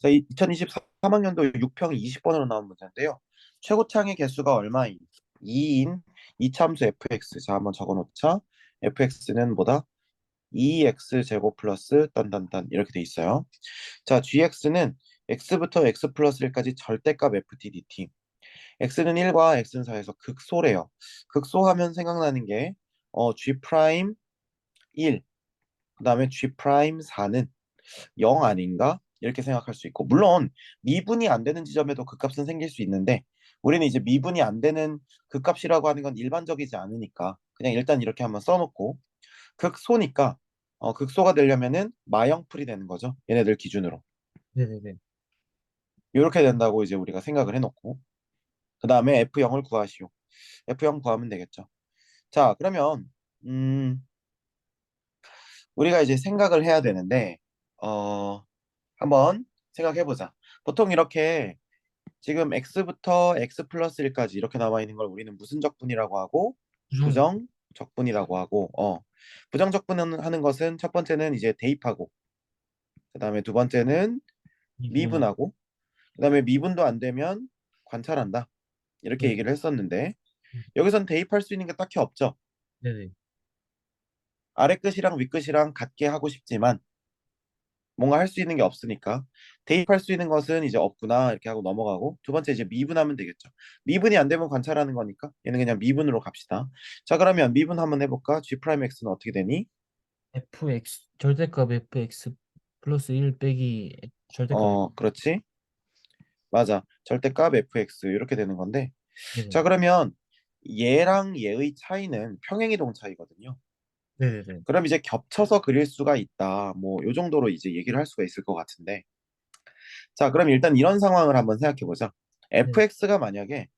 자, 2023학년도 6평 20번으로 나온 문제인데요. 최고창의 개수가 얼마인? 2인 이참수 fx. 자, 한번 적어 놓자. fx는 뭐다? 2x 제곱 플러스 딴딴딴 이렇게 돼 있어요. 자, gx는 x부터 x 플러스 1까지 절대값 ft dt. x는 1과 x는 4에서 극소래요. 극소하면 생각나는 게 어, g 프라임 1, 그 다음에 g 프라임 4는 0 아닌가? 이렇게 생각할 수 있고 물론 미분이 안 되는 지점에도 그 값은 생길 수 있는데 우리는 이제 미분이 안 되는 그 값이라고 하는 건 일반적이지 않으니까 그냥 일단 이렇게 한번 써놓고 극소니까 어, 극소가 되려면은 마영풀이 되는 거죠 얘네들 기준으로. 네네네. 이렇게 된다고 이제 우리가 생각을 해놓고 그 다음에 F0을 구하시오. F0 구하면 되겠죠. 자 그러면 음 우리가 이제 생각을 해야 되는데 어 한번 생각해 보자. 보통 이렇게 지금 x부터 x 플러스 1까지 이렇게 나와 있는 걸 우리는 무슨 적분이라고 하고 부정 적분이라고 하고 어 부정 적분을 하는 것은 첫 번째는 이제 대입하고 그 다음에 두 번째는 미분하고 그 다음에 미분도 안 되면 관찰한다. 이렇게 네. 얘기를 했었는데 음. 여기선 대입할 수 있는 게 딱히 없죠. 네네. 아래 끝이랑 윗 끝이랑 같게 하고 싶지만 뭔가 할 수 있는 게 없으니까 대입할 수 있는 것은 이제 없구나 이렇게 하고 넘어가고 두 번째 이제 미분하면 되겠죠. 미분이 안 되면 관찰하는 거니까 얘는 그냥 미분으로 갑시다. 자 그러면 미분 한번 해볼까? G 프라임 X는 어떻게 되니? fx 절대값 fx 플러스 1 빼기 절대값 어 그렇지. 맞아. 절대값 fx 이렇게 되는 건데 네네. 자 그러면 얘랑 얘의 차이는 평행이동 차이거든요. 네네네. 그럼 이제 겹쳐서 그릴 수가 있다. 뭐 요 정도로 이제 얘기를 할 수가 있을 것 같은데. 자, 그럼 일단 이런 상황을 한번 생각해 보자. fx가 만약에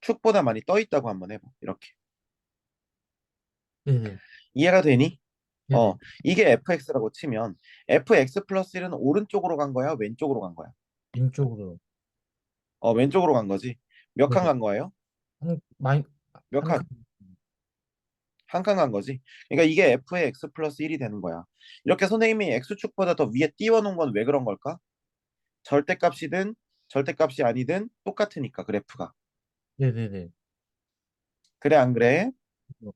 축보다 많이 떠 있다고 한번 해봐. 이렇게. 네네. 이해가 되니? 네네. 어, 이게 fx라고 치면 fx 플러스 1은 오른쪽으로 간 거야? 왼쪽으로 간 거야? 왼쪽으로 어, 왼쪽으로 간 거지. 몇 칸 네네. 간 거예요? 한 많이 몇 한 칸? 칸. 한칸간 거지. 그러니까 이게 f의 x 플러스 1이 되는 거야. 이렇게 선생님이 x축보다 더 위에 띄워놓은 건 왜 그런 걸까? 절대값이든 절대값이 아니든 똑같으니까 그래프가. 네네네. 그래 안 그래? 어.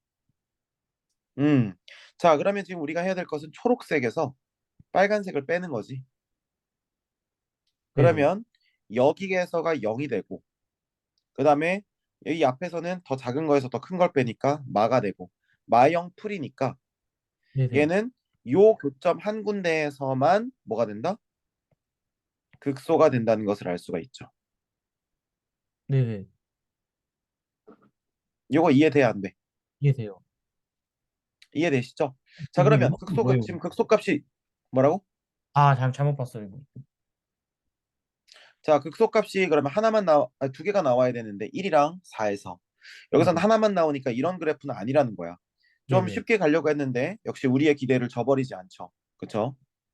음. 자, 그러면 지금 우리가 해야 될 것은 초록색에서 빨간색을 빼는 거지. 네네. 그러면 여기에서가 0이 되고 그 다음에 여기 앞에서는 더 작은 거에서 더 큰 걸 빼니까 마가 되고 마영 풀이니까 네네. 얘는 요 교점 한 군데에서만 뭐가 된다? 극소가 된다는 것을 알 수가 있죠. 네네. 요거 이해돼 안 돼? 이해돼요. 이해되시죠? 자, 이게 그러면 뭐- 극소 뭐예요? 지금 극소값이 뭐라고? 아, 잘 잘못 봤어요. 이거. 자, 극소값이 그러면 하나만 나와, 아, 두 개가 나와야 되는데 1이랑 4에서 여기선 네네. 하나만 나오니까 이런 그래프는 아니라는 거야. 좀 네네. 쉽게 가려고 했는데 역시 우리의 기대를 저버리지 않죠.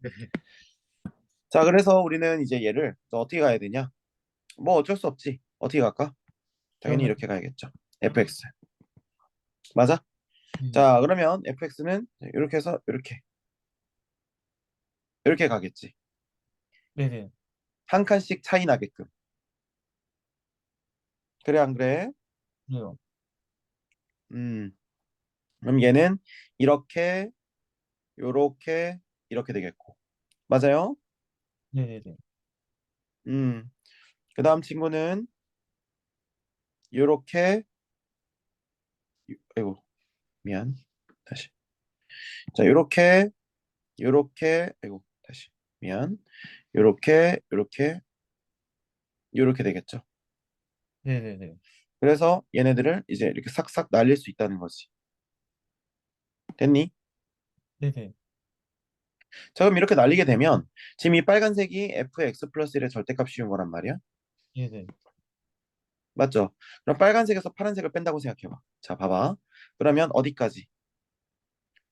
네. 자, 그래서 우리는 이제 얘를 또 어떻게 가야 되냐? 뭐 어쩔 수 없지. 어떻게 갈까? 당연히 그러면- 이렇게 가야겠죠. fx. 맞아? 음. 자, 그러면 fx는 이렇게 해서 이렇게 이렇게 가겠지. 네네. 한 칸씩 차이 나게끔. 그래 안 그래? 그래요. 음. 그럼 얘는 이렇게 요렇게 이렇게 되겠고. 맞아요? 네네네. 음. 그 다음 친구는 요렇게 요- 아이고 미안 다시 자 요렇게 요렇게 아이고 다시 미안 요렇게 요렇게 요렇게 되겠죠 네네네. 그래서 얘네들을 이제 이렇게 싹싹 날릴 수 있다는 거지 됐니? 네네. 자 그럼 이렇게 날리게 되면 지금 이 빨간색이 fx 플러스 1의 절대값 씌운 거란 말이야 네네. 맞죠? 그럼 빨간색에서 파란색을 뺀다고 생각해봐. 자, 봐봐. 그러면 어디까지?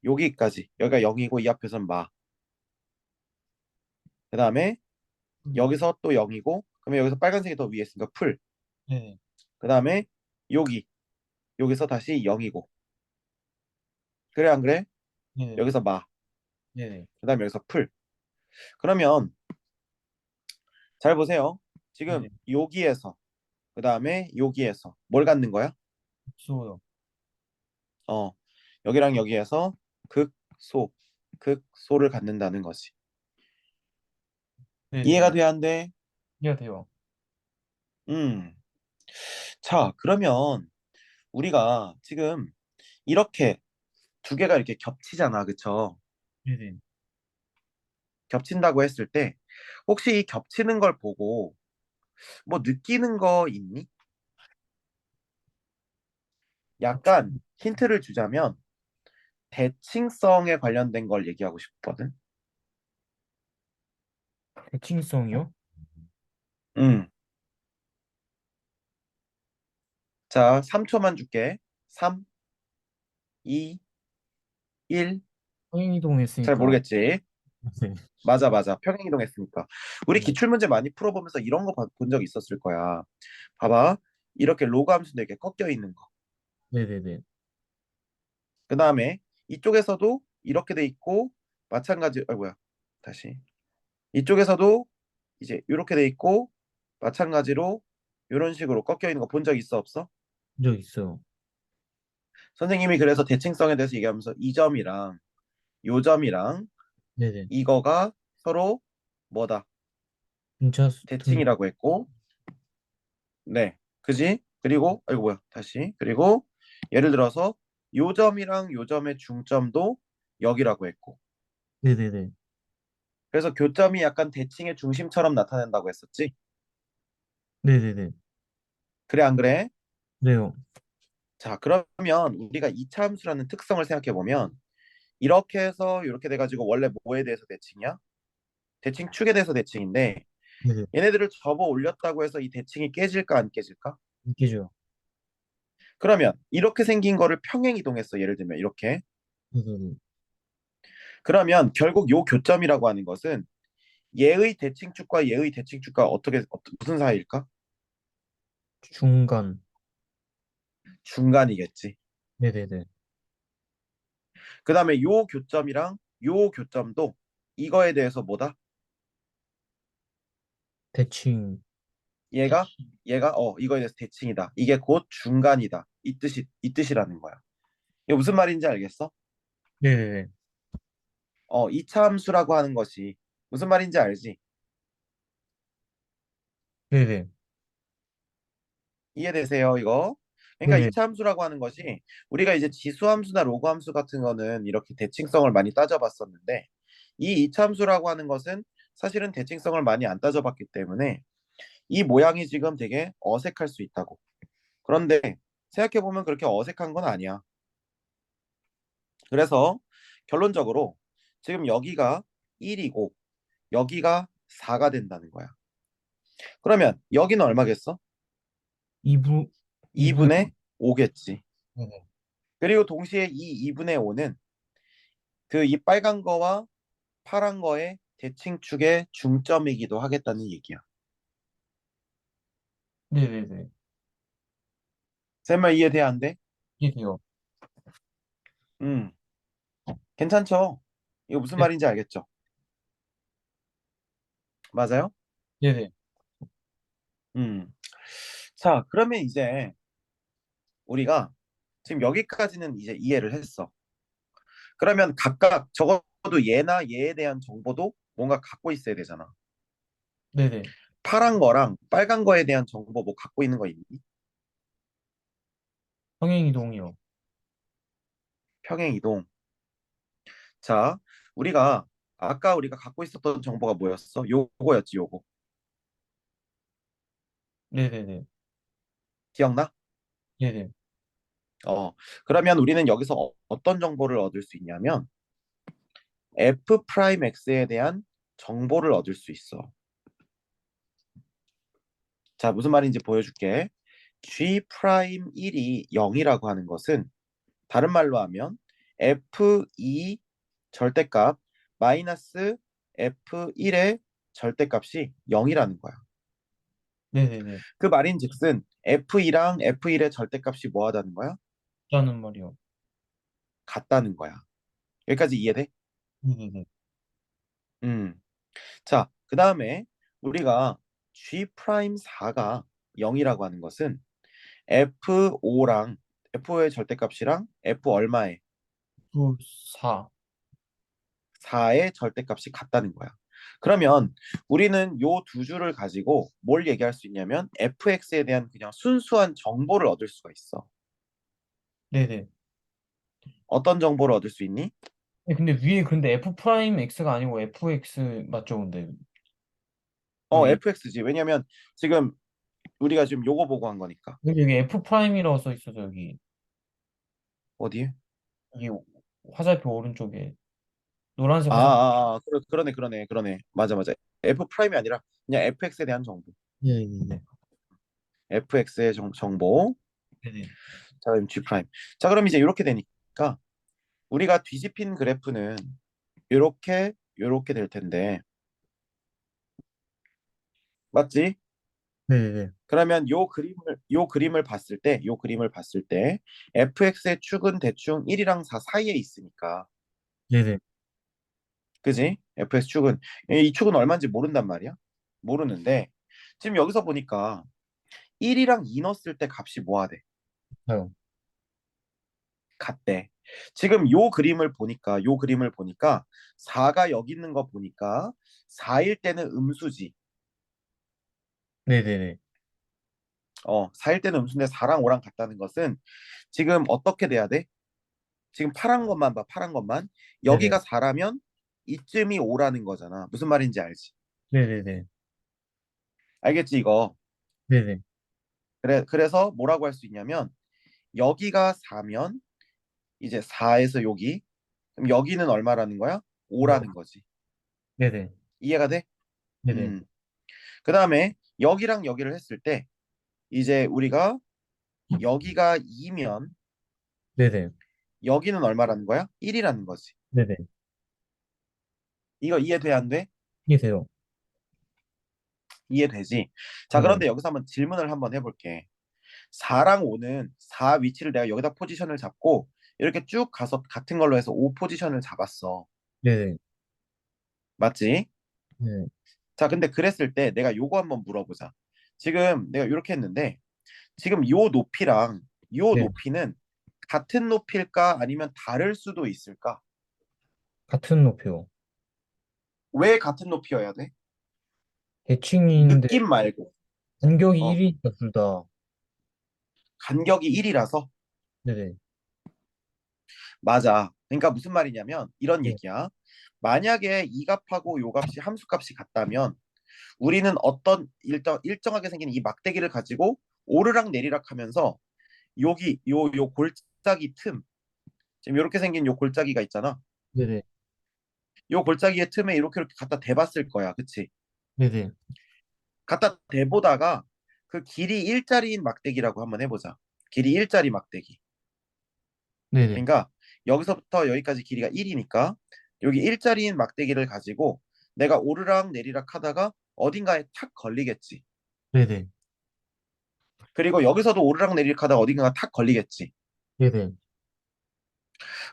여기까지. 여기가 0이고 이 앞에선 마. 그 다음에 여기서 또 0이고 그러면 여기서 빨간색이 더 위에 있으니까 풀. 네네. 그 다음에 여기. 여기서 다시 0이고. 그래 안 그래? 네네. 여기서 마. 네네. 그 다음에 여기서 풀. 그러면 잘 보세요. 지금 네. 여기에서 그 다음에 여기에서 뭘 갖는 거야? 소요. 어, 여기랑 여기에서 극소, 극소를 갖는다는 거지. 네. 이해가 돼야 안 돼? 이해가 돼요. 음. 자, 그러면 우리가 지금 이렇게 두 개가 이렇게 겹치잖아. 그쵸? 네네. 겹친다고 했을 때 혹시 이 겹치는 걸 보고 뭐 느끼는 거 있니? 약간 힌트를 주자면 대칭성에 관련된 걸 얘기하고 싶거든. 대칭성이요? 음. 자, 3초만 줄게. 3, 2, 1. 평행이동 했으니까. 잘 모르겠지? 네. 맞아, 맞아. 평행이동 했으니까. 우리 네. 기출문제 많이 풀어보면서 이런 거 본 적 있었을 거야. 봐봐. 이렇게 로그 함수도 이렇게 꺾여 있는 거. 네네네. 그 다음에 이쪽에서도 이렇게 돼 있고 마찬가지, 아 뭐야, 다시. 이쪽에서도 이제 이렇게 돼 있고 마찬가지로 이런 식으로 꺾여 있는 거 본 적 있어 없어? 적 있어요. 선생님이 그래서 대칭성에 대해서 얘기하면서 이 점이랑 요 점이랑 네네. 이거가 서로 뭐다? 분차 대칭이라고 했고 네 그지 그리고 아이고 뭐야 다시 그리고 예를 들어서 요 점이랑 요 점의 중점도 여기라고 했고 네네네. 그래서 교점이 약간 대칭의 중심처럼 나타낸다고 했었지 네네네. 그래 안 그래 네요. 자 그러면 우리가 이차 함수라는 특성을 생각해 보면 이렇게 해서 이렇게 돼가지고 원래 뭐에 대해서 대칭이야 대칭 축에 대해서 대칭인데 네네. 얘네들을 접어 올렸다고 해서 이 대칭이 깨질까 안 깨질까 웃기죠. 그러면 이렇게 생긴 거를 평행 이동했어 예를 들면 이렇게 네네네. 그러면 결국 요 교점이라고 하는 것은 얘의 대칭축과 얘의 대칭축과 어떻게 어- 무슨 사이일까? 중간. 중간이겠지. 네네네. 그 다음에 요 교점이랑 요 교점도 이거에 대해서 뭐다? 대칭. 얘가 얘가 어 이거에 대해서 대칭이다. 이게 곧 중간이다. 이 뜻이 이 뜻이라는 거야. 이게 무슨 말인지 알겠어? 네네네. 어 이차 함수라고 하는 것이 무슨 말인지 알지? 네네. 이해되세요, 이거? 그러니까 네네. 이차 함수라고 하는 것이 우리가 이제 지수 함수나 로그 함수 같은 거는 이렇게 대칭성을 많이 따져봤었는데 이 이차 함수라고 하는 것은 사실은 대칭성을 많이 안 따져봤기 때문에 이 모양이 지금 되게 어색할 수 있다고. 그런데 생각해보면 그렇게 어색한 건 아니야. 그래서 결론적으로 지금 여기가 1이고 여기가 4가 된다는 거야. 그러면 여기는 얼마겠어? 2부, 2분의 5겠지. 네네. 그리고 동시에 이 2분의 5는 그 이 빨간 거와 파란 거의 대칭축의 중점이기도 하겠다는 얘기야. 네네네. 쌤말 이해돼 안 돼? 이해돼요. 음. 괜찮죠? 이거 무슨 네. 말인지 알겠죠? 맞아요? 네네. 음. 자, 그러면 이제 우리가 지금 여기까지는 이제 이해를 했어. 그러면 각각 적어도 얘나 얘에 대한 정보도 뭔가 갖고 있어야 되잖아. 네네. 파란 거랑 빨간 거에 대한 정보 뭐 갖고 있는 거 있니? 평행이동이요. 평행 이동. 자, 우리가 아까 우리가 갖고 있었던 정보가 뭐였어? 요거였지, 요거. 네네네. 기억나? 어. 그러면 우리는 여기서 어, 어떤 정보를 얻을 수 있냐면 f 프라임 x에 대한 정보를 얻을 수 있어. 자, 무슨 말인지 보여줄게. g 프라임 1이 0이라고 하는 것은 다른 말로 하면 f2 절대값 마이너스 f1의 절대값이 0이라는 거야. 네네네. 그 말인즉슨 f2랑 f1의 절대값이 뭐 하다는 거야? 라는 말이요. 같다는 거야. 여기까지 이해돼? 네네네. 음. 자, 그 다음에 우리가 G 프라임 4가 0이라고 하는 것은 F5랑 F5의 절대값이랑 F 얼마에 9, 4. 4의 절대값이 같다는 거야. 그러면 우리는 요 두 줄을 가지고 뭘 얘기할 수 있냐면 fx에 대한 그냥 순수한 정보를 얻을 수가 있어. 네네. 어떤 정보를 얻을 수 있니? 네, 근데 위에 근데 F 프라임 X가 아니고 FX 맞죠, 근데. 어, 여기, fx지. 왜냐면 지금 우리가 지금 요거 보고 한 거니까. 여기 여기 F 프라임이라고 써 있어서 여기 어디에? 여기 화살표 오른쪽에 아, 노란색 아, 화살표. 아, 그러, 그러네, 그러네, 그러네. 맞아, 맞아. f 프라임이 아니라 그냥 fx에 대한 정보. 네네네. fx의 정, 정보. 네네. 자, 그럼 g 프라임. 자, 그럼 이제 이렇게 되니까 우리가 뒤집힌 그래프는 이렇게 이렇게 될 텐데 맞지? 네 네. 그러면 요 그림을 요 그림을 봤을 때 요 그림을 봤을 때 fx의 축은 대충 1이랑 4 사이에 있으니까 네 네. 그지? fx 축은 이 축은 얼마인지 모른단 말이야. 모르는데 지금 여기서 보니까 1이랑 2 넣었을 때 값이 뭐가 돼? 아요. 같대. 지금 요 그림을 보니까 요 그림을 보니까 4가 여기 있는 거 보니까 4일 때는 음수지. 네네네. 어, 4일 때는 음수인데 4랑 5랑 같다는 것은 지금 어떻게 돼야 돼? 지금 파란 것만 봐, 파란 것만. 여기가 4라면 이쯤이 5라는 거잖아. 무슨 말인지 알지? 네네네. 알겠지, 이거? 네네. 그래, 그래서 뭐라고 할 수 있냐면 여기가 4면 이제 4에서 여기 그럼 여기는 얼마라는 거야? 5라는 거지. 네네. 이해가 돼? 네네. 음. 그 다음에 여기랑 여기를 했을 때 이제 우리가 여기가 2면 네네. 여기는 얼마라는 거야? 1이라는 거지. 네네. 이거 이해돼 안 돼? 이해돼요. 이해되지? 자, 네. 그런데 여기서 한번 질문을 한번 해볼게. 4랑 5는 4 위치를 내가 여기다 포지션을 잡고 이렇게 쭉 가서 같은 걸로 해서 5 포지션을 잡았어. 네네. 맞지? 네. 자, 근데 그랬을 때 내가 요거 한번 물어보자. 지금 내가 이렇게 했는데 지금 요 높이랑 요 네. 높이는 같은 높이일까 아니면 다를 수도 있을까? 같은 높이요. 왜 같은 높이여야 돼? 대칭인데 느낌 말고 간격이 어. 1이니까 둘 다. 간격이 1이라서 네네. 맞아. 그러니까 무슨 말이냐면 이런 네. 얘기야. 만약에 이 값하고 요 값이 함수 값이 같다면 우리는 어떤 일정 일정하게 생긴 이 막대기를 가지고 오르락 내리락 하면서 여기 요 요 골짜기 틈 지금 이렇게 생긴 요 골짜기가 있잖아. 네네. 요 골짜기의 틈에 이렇게 이렇게 갖다 대봤을 거야. 그치? 네네. 갖다 대보다가 그 길이 일자리인 막대기라고 한번 해보자. 길이 일자리 막대기. 네네. 그러니까 여기서부터 여기까지 길이가 1이니까 여기 일자리인 막대기를 가지고 내가 오르락 내리락 하다가 어딘가에 탁 걸리겠지. 네네. 그리고 여기서도 오르락 내리락 하다가 어딘가가 탁 걸리겠지. 네네.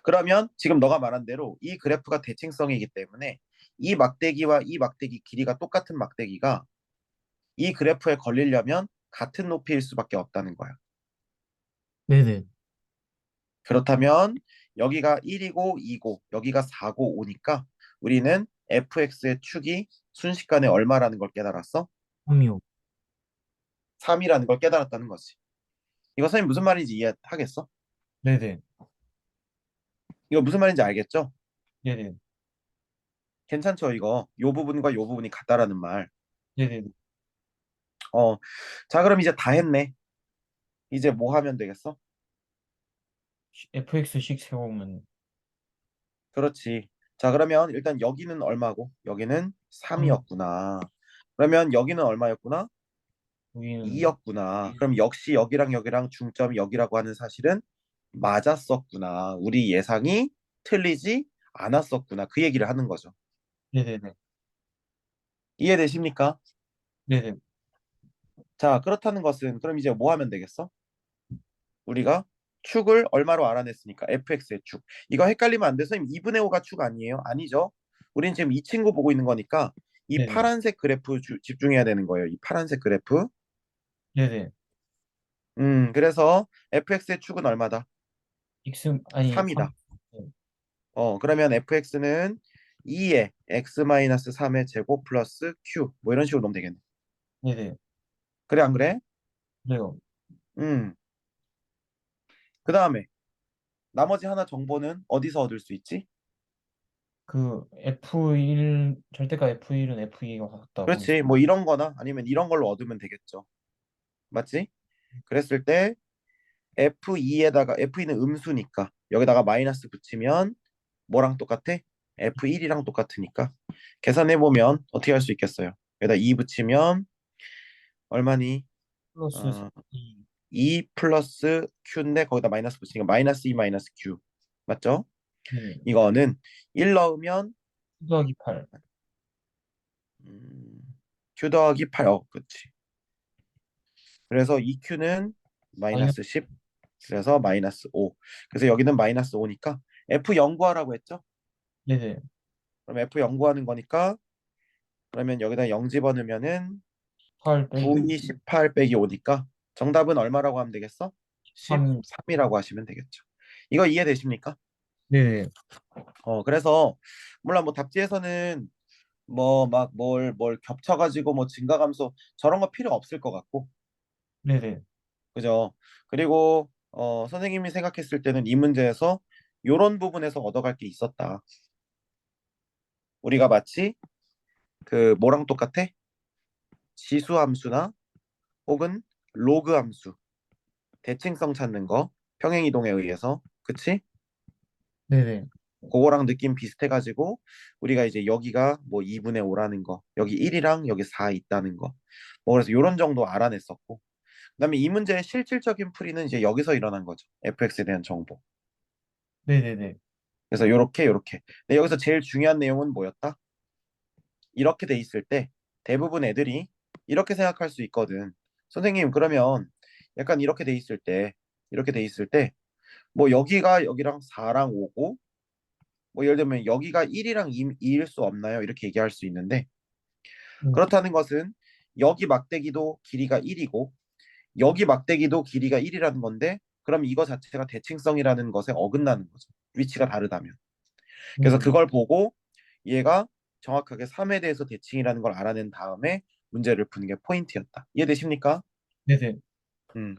그러면 지금 너가 말한 대로 이 그래프가 대칭성이기 때문에 이 막대기와 이 막대기 길이가 똑같은 막대기가 이 그래프에 걸리려면 같은 높이일 수밖에 없다는 거야. 네네. 그렇다면 여기가 1이고 2고 여기가 4고 5니까 우리는 fx의 축이 순식간에 얼마라는 걸 깨달았어? 3이요. 3이라는 걸 깨달았다는 거지. 이거 선생님 무슨 말인지 이해하겠어? 네네. 이거 무슨 말인지 알겠죠? 네네. 괜찮죠? 이거 요 부분과 요 부분이 같다라는 말. 네네. 어, 자 그럼 이제 다 했네. 이제 뭐 하면 되겠어? fx식 세우면 그렇지. 자 그러면 일단 여기는 얼마고? 여기는 3이었구나. 그러면 여기는 얼마였구나? 여기는 2였구나. 그럼 역시 여기랑 여기랑 중점이 여기라고 하는 사실은 맞았었구나. 우리 예상이 틀리지 않았었구나. 그 얘기를 하는 거죠. 네네네. 이해되십니까? 네네. 자, 그렇다는 것은 그럼 이제 뭐 하면 되겠어? 우리가 축을 얼마로 알아냈으니까 fx의 축. 이거 헷갈리면 안 돼. 선생님 2분의 5가 축 아니에요? 아니죠. 우린 지금 이 친구 보고 있는 거니까 이 네네. 파란색 그래프 주- 집중해야 되는 거예요. 이 파란색 그래프. 네네. 음, 그래서 fx의 축은 얼마다? X 아니 3이다. 삼. 어, 그러면 fx는 2의 x-3의 제곱 플러스 q 뭐 이런 식으로 넣으면 되겠네. 네네. 그래 안 그래? 그래요. 음. 그 다음에 나머지 하나 정보는 어디서 얻을 수 있지? 그 F1 절대가 F1은 F2가 같다. 그렇지. 뭐 이런 거나 아니면 이런 걸로 얻으면 되겠죠. 맞지? 그랬을 때 F2에다가 F2는 음수니까 여기다가 마이너스 붙이면 뭐랑 똑같아? F1이랑 똑같으니까 계산해 보면 어떻게 할 수 있겠어요? 여기다 2 붙이면 얼마니? 플러스 어, 2. 2 플러스 Q인데 거기다 마이너스 붙이니까 마이너스 2 마이너스 Q 맞죠? 네네. 이거는 1 넣으면 더하기 8. 음, Q 더하기 8 어, 그렇지. 그래서 2Q는 마이너스 10 그래서 마이너스 5 그래서 여기는 마이너스 5니까 F 연구하라고 했죠? 네네. 그럼 F 연구하는 거니까 그러면 여기다 0 집어넣으면은 8 빼기 9, 2, 18 빼기 5니까 정답은 얼마라고 하면 되겠어? 3. 13이라고 하시면 되겠죠. 이거 이해되십니까? 네네. 어 그래서 몰라 뭐 답지에서는 뭐 막 뭘 뭘 겹쳐가지고 뭐 증가 감소 저런 거 필요 없을 것 같고 네네. 그죠? 그리고 어 선생님이 생각했을 때는 이 문제에서 요런 부분에서 얻어갈 게 있었다. 우리가 마치 그 뭐랑 똑같아? 지수 함수나 혹은 로그 함수 대칭성 찾는 거 평행 이동에 의해서 그치? 네네. 그거랑 느낌 비슷해가지고 우리가 이제 여기가 뭐 2분의 5라는 거 여기 1이랑 여기 4 있다는 거뭐 그래서 요런 정도 알아냈었고 그다음에 이 문제의 실질적인 풀이는 이제 여기서 일어난 거죠 fx에 대한 정보 네네네. 그래서 요렇게 요렇게 근데 여기서 제일 중요한 내용은 뭐였다? 이렇게 돼 있을 때 대부분 애들이 이렇게 생각할 수 있거든 선생님 그러면 약간 이렇게 돼 있을 때 이렇게 돼 있을 때 뭐 여기가 여기랑 4랑 5고 뭐 예를 들면 여기가 1이랑 2 일 수 없나요? 이렇게 얘기할 수 있는데 음. 그렇다는 것은 여기 막대기도 길이가 1이고 여기 막대기도 길이가 1이라는 건데 그럼 이거 자체가 대칭성이라는 것에 어긋나는 거죠. 위치가 다르다면. 그래서 음. 그걸 보고 얘가 정확하게 3에 대해서 대칭이라는 걸 알아낸 다음에 문제를 푸는 게 포인트였다. 이해되십니까? 네네. 음.